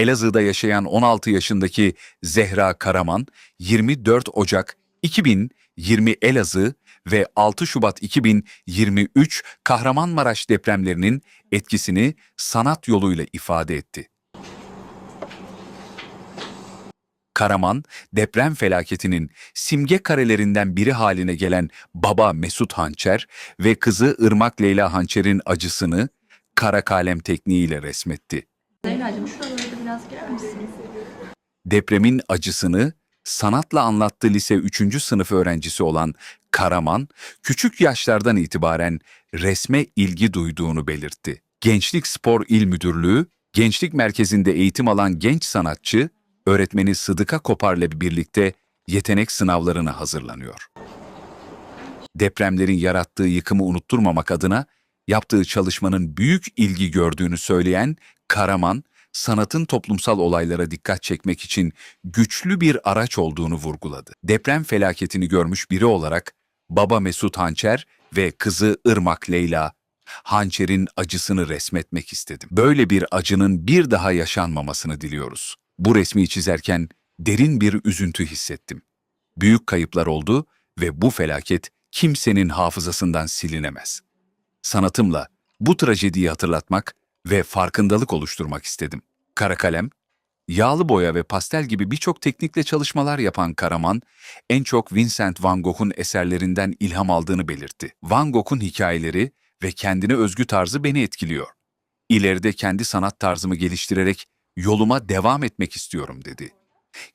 Elazığ'da yaşayan 16 yaşındaki Zehra Karaman, 24 Ocak 2020 Elazığ ve 6 Şubat 2023 Kahramanmaraş depremlerinin etkisini sanat yoluyla ifade etti. Karaman, deprem felaketinin simge karelerinden biri haline gelen baba Mesut Hançer ve kızı Irmak Leyla Hançer'in acısını kara kalem tekniğiyle resmetti. Zehra'cığım şuralara da biraz girer misiniz? Depremin acısını sanatla anlattığı lise 3. sınıf öğrencisi olan Karaman, küçük yaşlardan itibaren resme ilgi duyduğunu belirtti. Gençlik Spor İl Müdürlüğü, Gençlik Merkezi'nde eğitim alan genç sanatçı, öğretmeni Sıdıka Kopar'la birlikte yetenek sınavlarına hazırlanıyor. Depremlerin yarattığı yıkımı unutturmamak adına yaptığı çalışmanın büyük ilgi gördüğünü söyleyen Karaman, sanatın toplumsal olaylara dikkat çekmek için güçlü bir araç olduğunu vurguladı. Deprem felaketini görmüş biri olarak baba Mesut Hançer ve kızı Irmak Leyla, Hançer'in acısını resmetmek istedim. Böyle bir acının bir daha yaşanmamasını diliyoruz. Bu resmi çizerken derin bir üzüntü hissettim. Büyük kayıplar oldu ve bu felaket kimsenin hafızasından silinemez. Sanatımla bu trajediyi hatırlatmak ve farkındalık oluşturmak istedim. Kara kalem, yağlı boya ve pastel gibi birçok teknikle çalışmalar yapan Karaman, en çok Vincent van Gogh'un eserlerinden ilham aldığını belirtti. Van Gogh'un hikayeleri ve kendine özgü tarzı beni etkiliyor. İleride kendi sanat tarzımı geliştirerek yoluma devam etmek istiyorum dedi.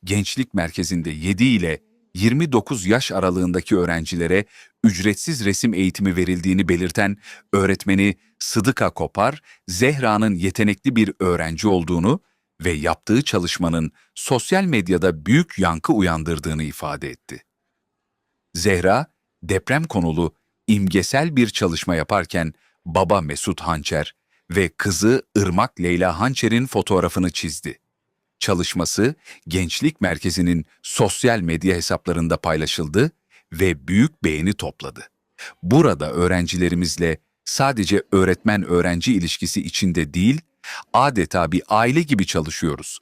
Gençlik Merkezi'nde 7 ile 29 yaş aralığındaki öğrencilere ücretsiz resim eğitimi verildiğini belirten öğretmeni Sıdıka Kopar, Zehra'nın yetenekli bir öğrenci olduğunu ve yaptığı çalışmanın sosyal medyada büyük yankı uyandırdığını ifade etti. Zehra, deprem konulu imgesel bir çalışma yaparken baba Mesut Hançer ve kızı Irmak Leyla Hançer'in fotoğrafını çizdi. Çalışması Gençlik Merkezi'nin sosyal medya hesaplarında paylaşıldı ve büyük beğeni topladı. Burada öğrencilerimizle sadece öğretmen-öğrenci ilişkisi içinde değil, adeta bir aile gibi çalışıyoruz.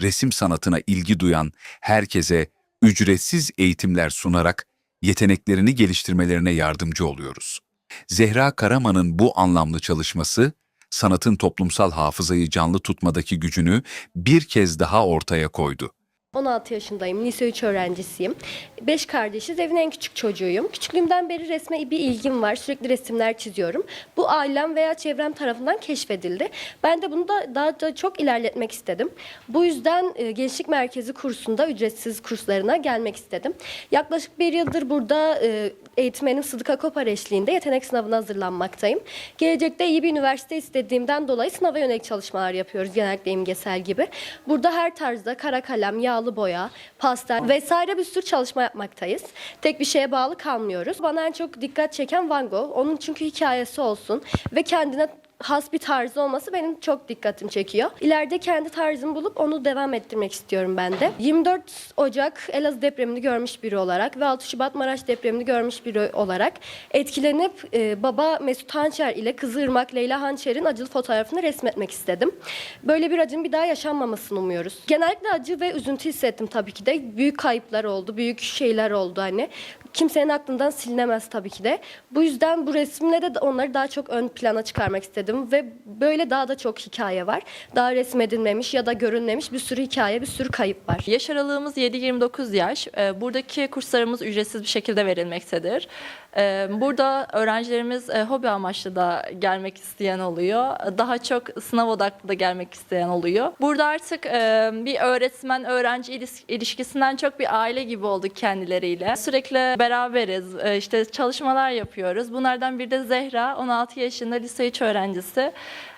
Resim sanatına ilgi duyan herkese ücretsiz eğitimler sunarak yeteneklerini geliştirmelerine yardımcı oluyoruz. Zehra Karaman'ın bu anlamlı çalışması, sanatın toplumsal hafızayı canlı tutmadaki gücünü bir kez daha ortaya koydu. 16 yaşındayım, lise 3 öğrencisiyim. 5 kardeşiz, evin en küçük çocuğuyum. Küçüklüğümden beri resme bir ilgim var, sürekli resimler çiziyorum. Bu ailem veya çevrem tarafından keşfedildi. Ben de bunu da daha da çok ilerletmek istedim. Bu yüzden e, Gençlik Merkezi kursunda ücretsiz kurslarına gelmek istedim. Yaklaşık bir yıldır burada e, eğitmenim Sıdıka Kopar eşliğinde yetenek sınavına hazırlanmaktayım. Gelecekte iyi bir üniversite istediğimden dolayı sınava yönelik çalışmalar yapıyoruz genellikle imgesel gibi. Burada her tarzda kara kalem, yağlı boya, pastel vesaire bir sürü çalışma yapmaktayız. Tek bir şeye bağlı kalmıyoruz. Bana en çok dikkat çeken Van Gogh. Onun çünkü hikayesi olsun ve kendine has bir tarzı olması benim çok dikkatimi çekiyor. İleride kendi tarzımı bulup onu devam ettirmek istiyorum ben de. 24 Ocak Elazığ depremini görmüş biri olarak ve 6 Şubat Maraş depremini görmüş biri olarak etkilenip e, baba Mesut Hançer ile kızı Irmak Leyla Hançer'in acılı fotoğrafını resmetmek istedim. Böyle bir acının bir daha yaşanmamasını umuyoruz. Genellikle acı ve üzüntü hissettim tabii ki de. Büyük kayıplar oldu, büyük şeyler oldu hani. Kimsenin aklından silinemez tabii ki de. Bu yüzden bu resimle de onları daha çok ön plana çıkarmak istedim ve böyle daha da çok hikaye var. Daha resmedilmemiş ya da görünmemiş bir sürü hikaye, bir sürü kayıp var. Yaş aralığımız 7-29 yaş. Ee, Buradaki kurslarımız ücretsiz bir şekilde verilmektedir. Ee, Burada öğrencilerimiz e, hobi amaçlı da gelmek isteyen oluyor. Daha çok sınav odaklı da gelmek isteyen oluyor. Burada artık e, bir öğretmen-öğrenci ilişkisinden çok bir aile gibi olduk kendileriyle. Sürekli beraberiz, e, işte çalışmalar yapıyoruz. Bunlardan biri de Zehra, 16 yaşında lise 3 öğrencisi.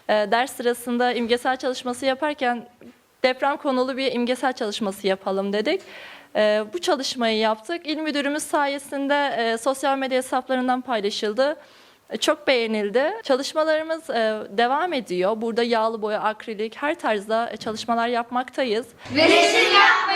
E, Ders sırasında imgesel çalışması yaparken deprem konulu bir imgesel çalışması yapalım dedik. Ee, bu çalışmayı yaptık. İl müdürümüz sayesinde e, sosyal medya hesaplarından paylaşıldı. E, Çok beğenildi. Çalışmalarımız e, devam ediyor. Burada yağlı boya, akrilik her tarzda çalışmalar yapmaktayız. Resim yapmayı